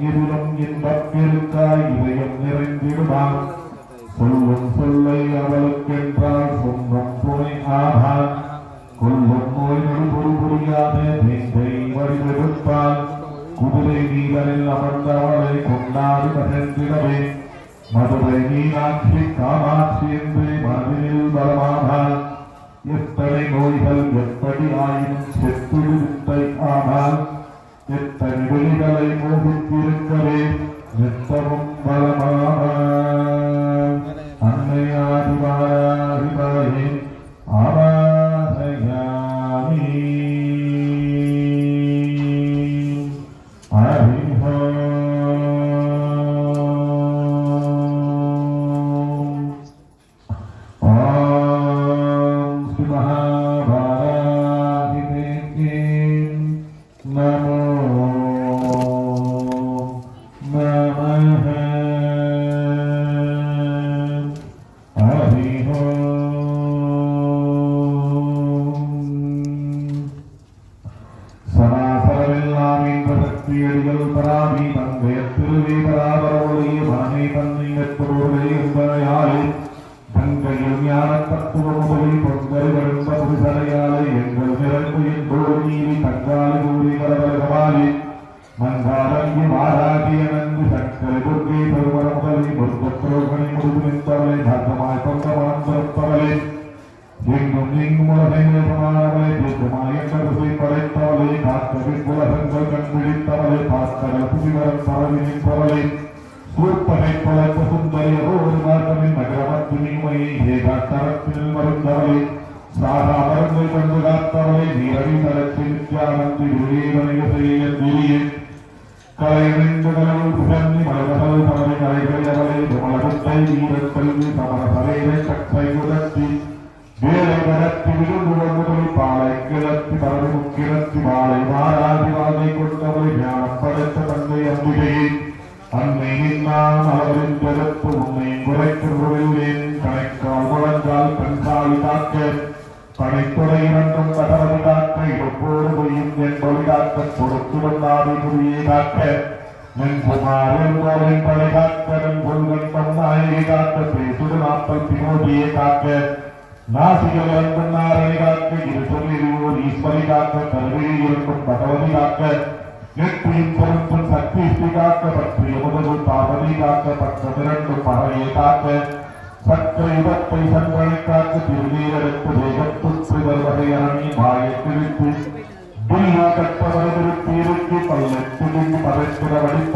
இருளும் இன்பப் பெருக்காய் இதயம் நிறைந்திடுவான். சொல்லும் சொல்லை அவளுக்கென்றால் சொந்தம் துணை ஆகான் கொல்லும் நோய்கள் நொடி புரியாத நெஞ்சை வடிவெடுப்பான். குதிரை வீரரில் அமர்ந்த அவளை கொண்டாடி மகிழ்ந்திடவே மதுரை மீனாட்சி காமாட்சி என்று மனதில் பலமானாள் எத்தனை வெளிகளை மோகித்திருக்கவே நித்தமும் பலமான அன்னையாதிவாரிவாயே ஆராதயாமி ஹரிஹோம் சக்தியடிகள் பராமி தந்தைய திருவே பராபரவுடைய மனமே தன்னை நெற்பொருளே என்பதையாலே தங்கையில் ஞான தத்துவ முதலில் பொங்கல்கள் என்ப எங்கள் நிறந்து என் தோல் தங்காலி கூறி கலவரகமாலே மங்காலங்கி மாராகிய நன்கு சக்கரை துர்க்கை பெருமர முதலி பொருத்தத்தோர்களை முடிவு நின்றவளை பாக்கமாய் மனம் பிறப்பவளே எங்கும் நீங்கும் உலகங்களை பிரமாணங்களை गोलासन बलगन मुलीन तराले पास करा पुजीवरन सार्वजनिक प्रवाले सूर्पने प्रवाल वसुंधरे रोहन मार्गने नगरामत दुनिमयी हे गातारत्तिल मरुन तराले साधा मरुन बलगन बुलात तराले नीरवी तरत्तिल जानंति भूरीवन यसये दूरीये कलयनिंद कलयु पुषन्नि मलकसल तराले कलयकले अरले धमलकुत्तै वीरन कल्वि समरसरे चक्कय गुदत्ति वेलवरत्ति विरुद्धुवंगुतुलि पालयकले கிளத்தி மரபும் முக்கிரத்தி மாலை மாறாதி வாழ்வை கொண்டவரை ஞானம் படைத்த தந்தை அம்பிகையை அன்னை நான் அவரின் பிறப்பு உன்னை குறைக்கிறேன் கணைக்கால் முழங்கால் கண்கால் காக்க கணைத்துறை இரண்டும் கடவுள் காக்க எப்போது பொய்யும் என் பொழி காக்க கொடுத்து வந்தாதி புரியை காக்க நின் குமாரன் கோலின் படை காக்க நின் பொருள் தன்னாயை காக்க பேசுடு நாற்பத்தி மோதியை காக்க நாசிகள் அன்பன் காக்க இரு சொல்லிருவோர் ஈஸ்வரி காக்க கருவியை இருக்கும் பகவதி காக்க நெற்றியின் பொருத்தும் சக்தி ஸ்ரீ காக்க பற்றி முதல் பாவதி காக்க பற்ற திரண்டும் பறவையை காக்க சற்ற யுகத்தை சண்பனை காக்க திருநீரெடுத்து வேகத்துற்று வருவதை அரணி வாயை கிழித்து துல்லா கட்டவரை திருத்தி இறுக்கி பல்லெட்டு பதற்கிற வழிபாடு